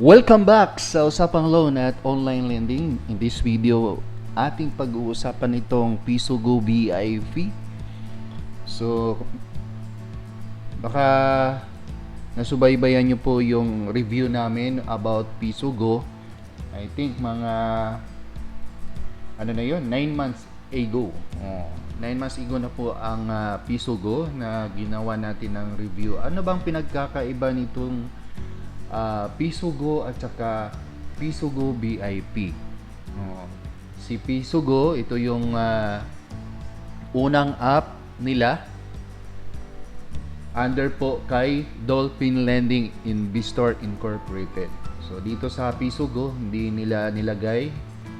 Welcome back sa Usapang Loan at Online Lending. In this video, ating pag-uusapan itong Piso Go BIP. So, baka nasubaybayan nyo po yung review namin about Piso Go. I think mga ano na yon 9 months ago. Oh, 9 months ago na po ang ah, Piso Go na ginawa natin ng review. Ano bang pinagkakaiba nitong ah, Piso Go at saka Piso Go BIP? Oh, si Piso Go, ito yung ah, unang app nila under po kay Dolphin Lending Investor Incorporated. So dito sa Piso Go, hindi nila nilagay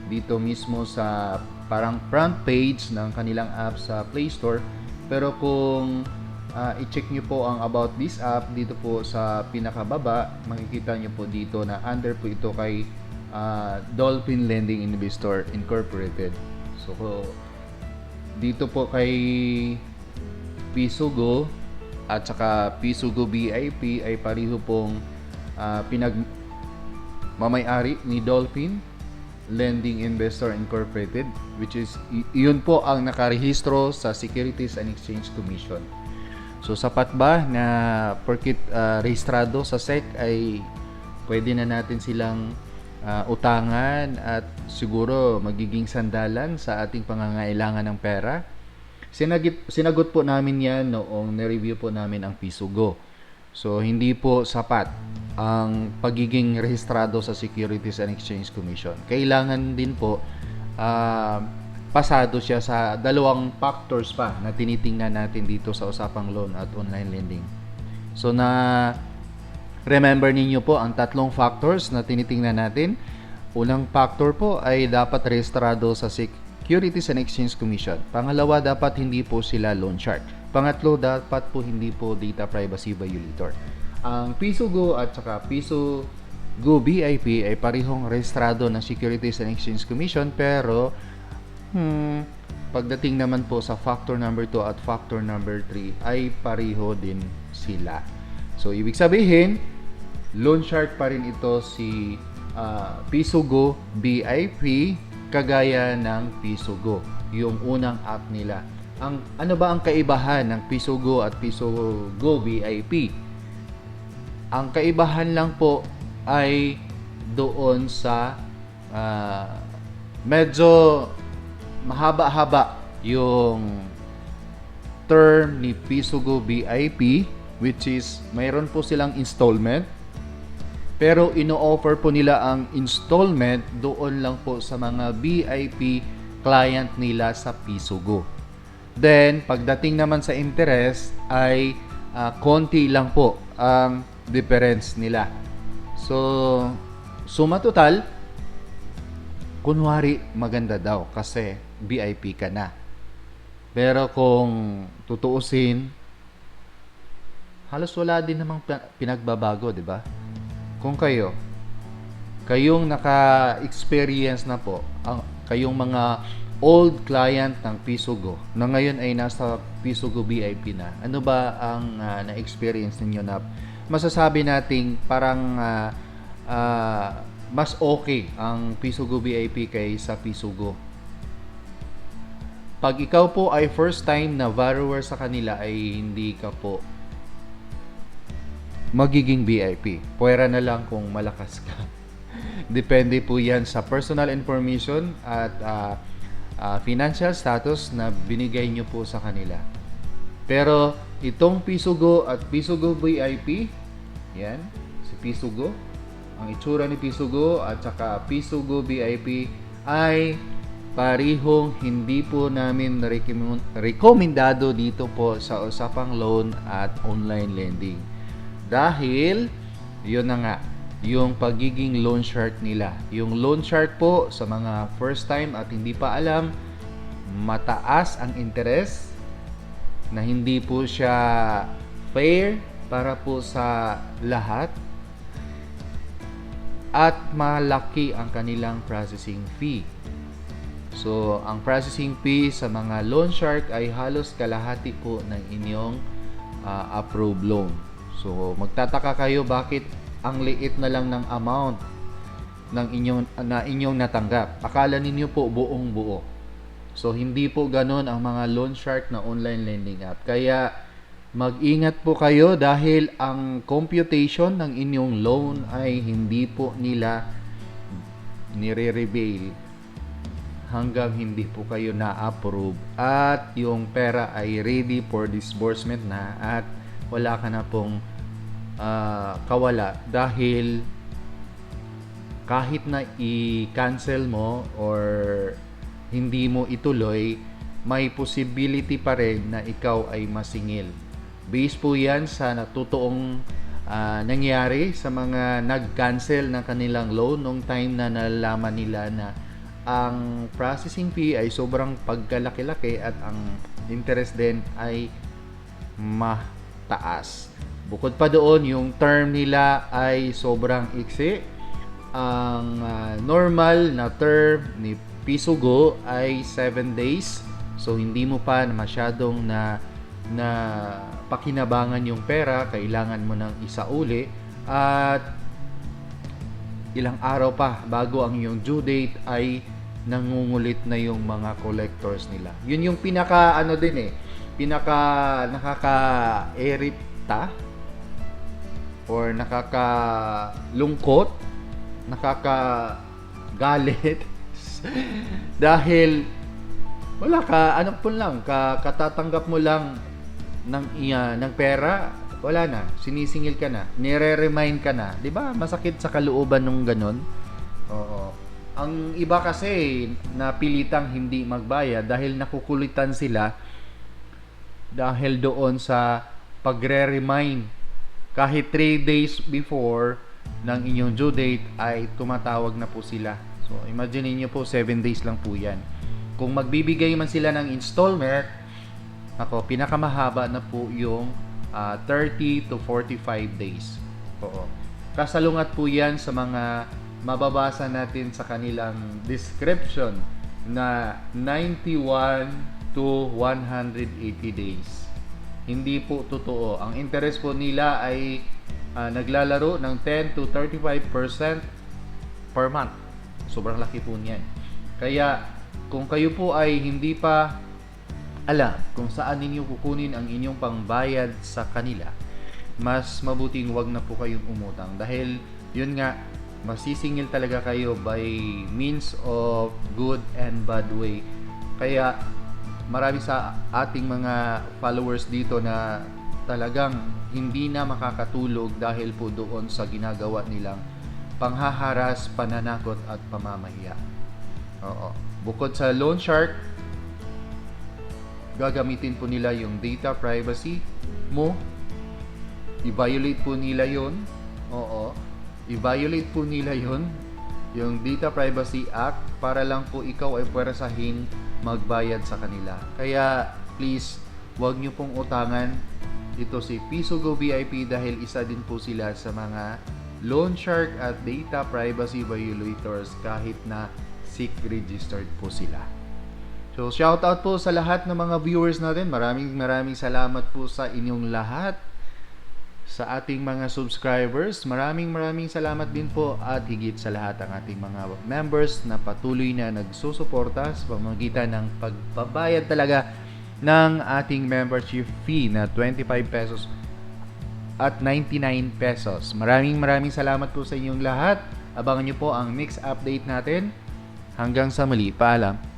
dito mismo sa parang front page ng kanilang app sa Play Store. Pero kung ah, i-check nyo po ang about this app dito po sa pinakababa, makikita nyo po dito na under po ito kay ah, Dolphin Lending Investor Incorporated. So dito po kay Pisugo at saka Pisugo BIP ay pareho pong ah, pinag mamayari ni Dolphin Lending Investor Incorporated which is yun po ang nakarehistro sa Securities and Exchange Commission. So sapat ba na porkit ah, rehistrado sa SEC ay pwede na natin silang ah, utangan at siguro magiging sandalan sa ating pangangailangan ng pera? Sinagit, sinagot po namin yan noong na-review po namin ang Pisugo. So, hindi po sapat ang pagiging rehistrado sa Securities and Exchange Commission. Kailangan din po ah, pasado siya sa dalawang factors pa na tinitingnan natin dito sa usapang loan at online lending. So, na remember ninyo po ang tatlong factors na tinitingnan natin. Unang factor po ay dapat rehistrado sa Securities and Exchange Commission. Pangalawa, dapat hindi po sila loan shark. Pangatlo, dapat po hindi po data privacy violator. Ang Piso Go at saka Piso Go BIP ay parihong rehistrado ng Securities and Exchange Commission pero hmm, pagdating naman po sa factor number 2 at factor number 3 ay pariho din sila. So, ibig sabihin, loan shark pa rin ito si ah, Pisugo BIP kagaya ng Pisugo, yung unang app nila. Ang ano ba ang kaibahan ng Pisugo at Pisugo BIP? Ang kaibahan lang po ay doon sa ah, medyo mahaba-haba yung term ni Pisugo BIP which is mayroon po silang installment pero ino-offer po nila ang installment doon lang po sa mga VIP client nila sa Pisugo. Then, pagdating naman sa interest ay ah, konti lang po ang difference nila. So, suma total, kunwari maganda daw kasi VIP ka na. Pero kung tutuusin, halos wala din namang pinagbabago, di ba? Kung kayo, kayong naka-experience na po, ang, kayong mga old client ng Pisugo na ngayon ay nasa Pisugo VIP na, ano ba ang ah, na-experience ninyo na masasabi nating parang ah, ah, mas okay ang Pisugo VIP kaysa Pisugo? Pag ikaw po ay first time na borrower sa kanila ay hindi ka po magiging VIP. Pwera na lang kung malakas ka. Depende po yan sa personal information at ah, ah, financial status na binigay nyo po sa kanila. Pero itong Pisugo at Pisugo VIP, yan, si Pisugo, ang itsura ni Pisugo at saka Pisugo VIP ay parihong hindi po namin rekomend- rekomendado dito po sa usapang loan at online lending. Dahil, yun na nga, yung pagiging loan shark nila. Yung loan shark po sa mga first time at hindi pa alam, mataas ang interest na hindi po siya fair para po sa lahat at malaki ang kanilang processing fee. So, ang processing fee sa mga loan shark ay halos kalahati po ng inyong ah, approved loan. So, magtataka kayo bakit ang liit na lang ng amount ng inyong na inyong natanggap. Akala ninyo po buong buo. So hindi po ganoon ang mga loan shark na online lending app. Kaya mag-ingat po kayo dahil ang computation ng inyong loan ay hindi po nila nire-reveal hanggang hindi po kayo na-approve at yung pera ay ready for disbursement na at wala ka na pong ah, kawala dahil kahit na i-cancel mo or hindi mo ituloy, may possibility pa rin na ikaw ay masingil. Based po yan sa natutoong ah, nangyari sa mga nag-cancel ng kanilang loan nung time na nalalaman nila na ang processing fee ay sobrang pagkalaki-laki at ang interest din ay mataas. Bukod pa doon, yung term nila ay sobrang iksi. Ang ah, normal na term ni Pisugo ay 7 days. So hindi mo pa masyadong na na pakinabangan yung pera, kailangan mo ng isa uli at ilang araw pa bago ang iyong due date ay nangungulit na yung mga collectors nila. Yun yung pinaka ano din eh, pinaka nakaka-erita or nakakalungkot, nakakagalit. Dahil wala ka ano po lang ka, katatanggap mo lang ng iya ng pera wala na. Sinisingil ka na. Nire-remind ka na. 'di ba? Masakit sa kalooban nung ganun. Oo ang iba kasi napilitang hindi magbayad dahil nakukulitan sila dahil doon sa pagre-remind. Kahit 3 days before ng inyong due date ay tumatawag na po sila. So imagine niyo po 7 days lang po yan. Kung magbibigay man sila ng installment ako pinakamahaba na po yung ah, 30 to 45 days. Oo. Kasalungat po yan sa mga mababasa natin sa kanilang description na 91 to 180 days hindi po totoo. Ang interest po nila ay ah, naglalaro ng 10 to 35% per month. Sobrang laki po niyan. Kaya kung kayo po ay hindi pa alam kung saan ninyo kukunin ang inyong pangbayad sa kanila, mas mabuting wag na po kayong umutang dahil yun nga masisingil talaga kayo by means of good and bad way. Kaya marami sa ating mga followers dito na talagang hindi na makakatulog dahil po doon sa ginagawa nilang panghaharas, pananakot at pamamahiya. Oo. Bukod sa loan shark, gagamitin po nila yung data privacy mo. I-violate po nila yon. Oo. I-violate po nila yon yung Data Privacy Act para lang po ikaw ay pwerasahin magbayad sa kanila. Kaya please, huwag niyo pong utangan ito si Pisogo VIP dahil isa din po sila sa mga loan shark at data privacy violators kahit na SIC registered po sila. So shout out po sa lahat ng mga viewers natin. Maraming maraming salamat po sa inyong lahat sa ating mga subscribers. Maraming maraming salamat din po at higit sa lahat ang ating mga members na patuloy na nagsusuporta sa pamamagitan ng pagbabayad talaga ng ating membership fee na 25 pesos at 99 pesos. Maraming maraming salamat po sa inyong lahat. Abangan nyo po ang mix update natin. Hanggang sa muli. Paalam.